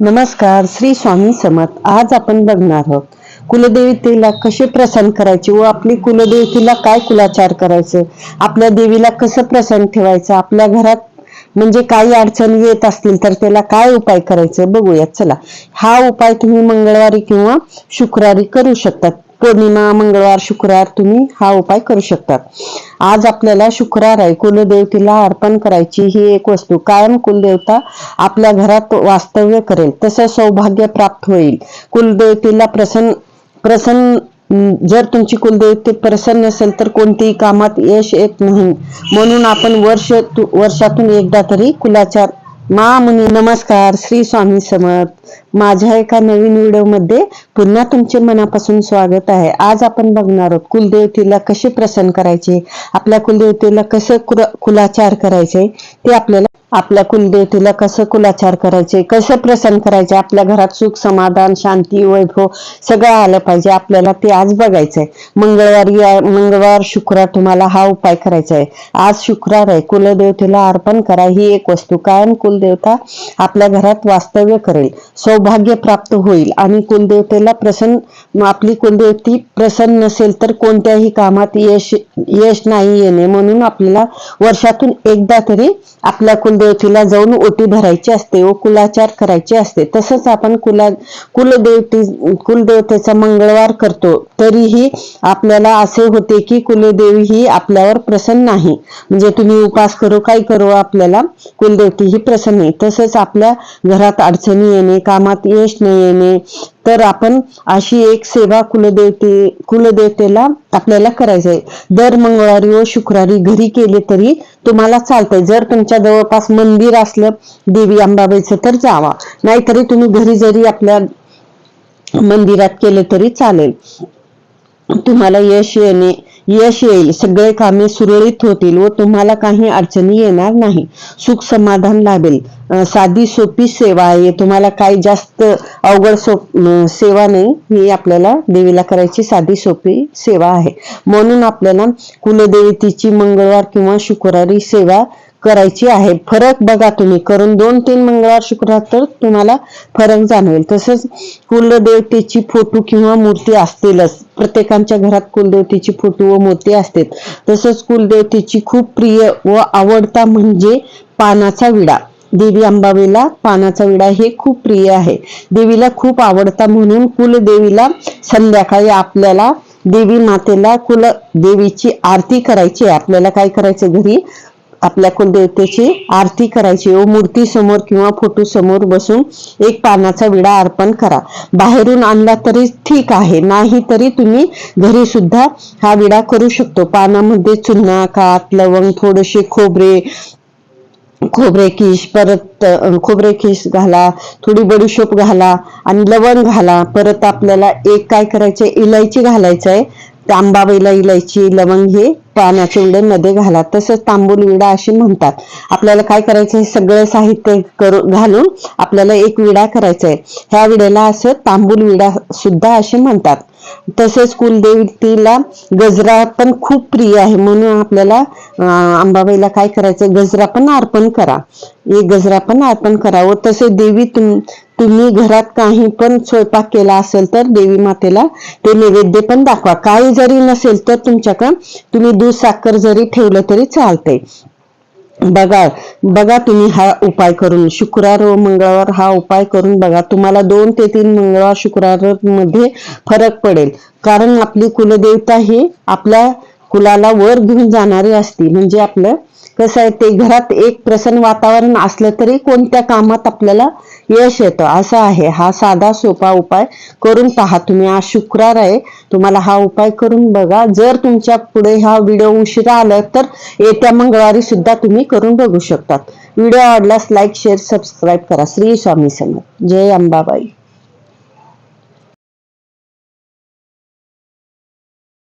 नमस्कार श्री स्वामी समर्थ. आज आपण बघणार आहोत कुलदेवतेला कसे प्रसन्न करायचे व आपली कुलदेवतेला काय कुलाचार करायचं? आपल्या देवीला कसं प्रसन्न ठेवायचं? आपल्या घरात म्हणजे काही अडचणी येत असतील तर त्याला काय उपाय करायचं? बघूयात. चला. हा उपाय तुम्ही मंगळवारी किंवा शुक्रवारी करू शकतात. पौर्णिमा मंगळवार शुक्रवार तुम्ही हा उपाय करू शकतात. आज आपल्याला शुक्रवार आहे. कुलदेवतेला अर्पण करायची ही एक वस्तू. कायम कुलदेवता आपल्या घरात वास्तव्य करेल. तसं सौभाग्य प्राप्त होईल. कुलदेवतेला प्रसन्न प्रसन्न जर तुमची कुलदेवते प्रसन्न नसेल तर कोणतीही कामात यश येत नाही. म्हणून आपण वर्ष वर्षातून एकदा तरी कुलाचार मा मुनी नमस्कार. श्री स्वामी समर्थ. माझ्या एका नवीन व्हिडिओमध्ये पुन्हा तुमचे मनापासून स्वागत आहे. आज आपण बघणार आहोत कुलदेवतेला कसे प्रसन्न करायचे आपल्या कुलदेवतेला कसं कुलाचार करायचे ते आपल्याला आपल्या कुलदेवतेला कसं कुलाचार करायचे कसं प्रसन्न करायचे आपल्या घरात सुख समाधान शांती वैभव सगळं आलं पाहिजे. आपल्याला ते आज बघायचंय. मंगळवारी मंगळवार शुक्रवार तुम्हाला हा उपाय करायचा आहे आज शुक्रवार आहे. कुलदेवतेला अर्पण करा. ही एक वस्तू कायम कुलदेवता आपल्या घरात वास्तव्य करेल. सौभाग्य प्राप्त होईल. आणि कुलदेवतेला प्रसन्न आपली कुलदेवती प्रसन्न नसेल तर कोणत्याही कामात यश यश नाही येणे. म्हणून आपल्याला वर्षातून एकदा तरी आपल्या कुलदेवतीला जाऊन ओटी भरायची असते व कुलाचार करायचे असते. तसंच आपण कुला कुलदेवती कुलदेवतेचा मंगळवार करतो. तरीही आपल्याला असे होते की कुलदेवी ही आपल्यावर प्रसन्न नाही. म्हणजे तुम्ही उपास करू काय करू आपल्याला कुलदेवती ही प्रसन्न नाही. तसंच आपल्या घरात अडचणी येणे कामात यश न येणे तर आपण अशी एक सेवा कुलदेवते कुलदेवतेला आपल्याला करायचं आहे दर मंगळवारी व शुक्रवारी घरी केले तरी तुम्हाला चालतंय. जर तुमच्या जवळपास मंदिर असलं देवी अंबाबाईचं तर जावा. नाहीतरी तुम्ही घरी जरी आपल्या मंदिरात केले तरी चालेल. तुम्हाला यश येणे यश येईल सगळे कामे सुरळीत होतील व तुम्हाला काही अडचणी येणार नाही. सुख समाधान लाभेल. साधी सोपी सेवा आहे. तुम्हाला काही जास्त अवघड सोप सेवा नाही. ही आपल्याला देवीला करायची साधी सोपी सेवा आहे. म्हणून आपल्याला कुलदेवतेची मंगळवार किंवा शुक्रवारी सेवा करायची आहे. फरक बघा तुम्ही. करून दोन तीन मंगळवार शुक्रवार तर तुम्हाला फरक जाणवेल. तसंच कुलदेवतेची फोटो किंवा मूर्ती असतीलच. प्रत्येकाच्या घरात कुलदेवतेची फोटो व मूर्ती असते. तसंच कुलदेवतेची खूप प्रिय व आवडता म्हणजे पानाचा विडा. देवी अंबाबाईला पानाचा विडा हे खूप प्रिय आहे. देवीला खूप आवडता म्हणून कुलदेवीला संध्याकाळी आपल्याला देवी मातेला कुल देवीची आरती करायची आहे. आपल्याला काय करायचं घरी? आपल्या कुलदेवतेची आरती करायची. व मूर्ती समोर किंवा फोटो समोर बसून एक पानाचा विडा अर्पण करा. बाहेरून आणला तरी ठीक आहे. नाही तरी तुम्ही घरी सुद्धा हा विडा करू शकतो. पानामध्ये चुन्ना कात लवंग थोडेसे खोबरे खोबरे किश परत खोबरे किश घाला थोडी बडीशोप घाला आणि लवंग घाला. परत आपल्याला एक काय करायचंय? इलायची घालायचं आहे तांबाबाईला इलायची लवंग हे पाण्याच्या मध्ये घाला. तसंच तांबूल विडा असे म्हणतात. आपल्याला काय करायचं हे सगळं साहित्य करू घालून आपल्याला एक विडा करायचा आहे ह्या विड्याला असं तांबूल विडा सुद्धा असे म्हणतात. तसेच कुलदेवतीला गजरा पण खूप प्रिय आहे. म्हणून आपल्याला अंबाबाईला काय करायचं गजरा पण अर्पण करा. एक गजरा पण अर्पण करा व तसे देवी तुम तुम्ही घरात काही पण स्वयंपाक केला असेल तर देवी मातेला ते नैवेद्य पण दाखवा. काही जरी नसेल तर तुमच्याकडं तुम्ही दूध साखर जरी ठेवलं तरी चालतंय. बघा बघा तुम्ही हा उपाय करून. शुक्रवार व मंगळवार हा उपाय करून बघा. तुम्हाला दोन ते तीन मंगळवार शुक्रवारमध्ये फरक पडेल. कारण आपली कुलदेवता ही आपल्या कुलाला वर घेऊन जाणारी असती. म्हणजे आपलं कसं आहे ते घरात एक प्रसन्न वातावरण असलं तरी कोणत्या कामात आपल्याला यश येतं? असं आहे. हा साधा सोपा उपाय करून पहा. तुम्ही आज शुक्रवार आहे. तुम्हाला हा उपाय करून बघा. जर तुमच्यापुढे हा व्हिडिओ उशिरा आला तर येत्या मंगळवारी सुद्धा तुम्ही करून बघू शकतात. व्हिडिओ आवडल्यास लाईक शेअर सबस्क्राईब करा. श्री स्वामी समोर जय अंबाबाई.